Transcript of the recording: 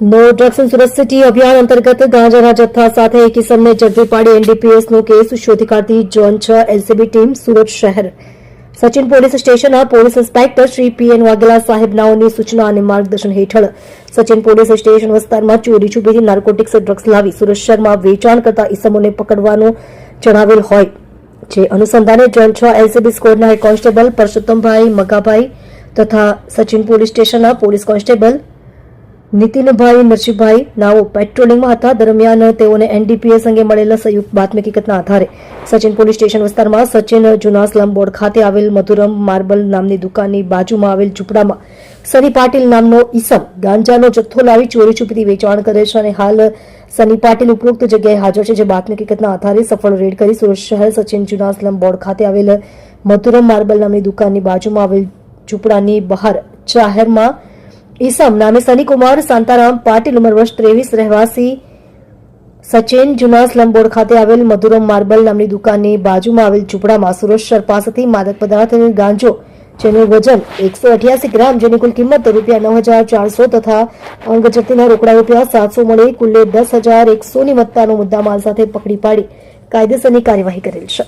No drugs in Surat અભિયાન અંતર્ગત ગાંજાના જથ્થા સાથે એક કિસમને ઝડપી પાડી એનડીપીએસનો કેસ શોધી કાઢતી ઝોન છ એલસીબી ટીમ સુરત શહેર સચિન પોલીસ સ્ટેશનના police inspector Shri P N Vaghela સાહેબ નાઓની સૂચના અને માર્ગદર્શન હેઠળ સચિન પોલીસ સ્ટેશન વિસ્તારમાં ચોરી છુપીથી નાર્કોટિક્સ ડ્રગ્સ લાવી સુરત શહેરમાં વેચાણ કરતા ઇસમોને પકડવાનું જણાવેલ હોય જે અનુસંધાને ઝોન છ એલસીબી સ્કોડના કોન્સ્ટેબલ પરસોત્તમભાઈ મગાભાઈ તથા સચિન પોલીસ સ્ટેશનના પોલીસ કોન્સ્ટેબલ નીતિનભાઈ નરસિંહભાઈ, નાઓ પેટ્રોલિંગમાં હતા. દરમિયાન તેઓને એનડીપીએસ અંગે મળેલા સંયુક્ત બાતમી હકીકતના આધારે સચિન પોલીસ સ્ટેશન વિસ્તારમાં સચિન જુના સ્લમ બોર્ડ ખાતે આવેલ મધુરમ માર્બલ નામની દુકાનની બાજુમાં આવેલ ઝૂંપડામાં સની પાટીલ નામનો ઈસમ ગાંજાનો જથ્થો લાવી ચોરી છુપીથી વેચાણ કરે છે અને હાલ સની પાટીલ ઉપરોક્ત જગ્યાએ હાજર છે, જે બાતમી હકીકતના આધારે સફળ રેડ કરી સુરત શહેર સચિન જુના સ્લમ બોર્ડ ખાતે આવેલ મધુરમ માર્બલ નામની દુકાનની બાજુમાં આવેલ ઝૂંપડાની બહાર જાહેરમાં ઈસમ નામે સનીકુમાર, શાંતારામ પાટીલ ઉંમર વર્ષ ત્રેવીસ, રહેવાસી સચિન જુના સ્લમબોર્ડ ખાતે આવેલ મધુરમ માર્બલ નામની દુકાનની બાજુમાં આવેલ ઝૂંપડામાં સુરત શહેર પાસેથી માદક પદાર્થ ગાંજો, જેનું વજન એકસો અઠ્યાસી ગ્રામ, જેની કુલ કિંમત રૂપિયા નવ હજાર ચારસો તથા અંગ જપ્તીના રોકડા રૂપિયા સાતસો મળી કુલ્લે દસ હજાર એકસોની મત્તાનો મુદ્દામાલ સાથે પકડી પાડી. કાયદેસરની કાર્યવાહી કરેલ છે.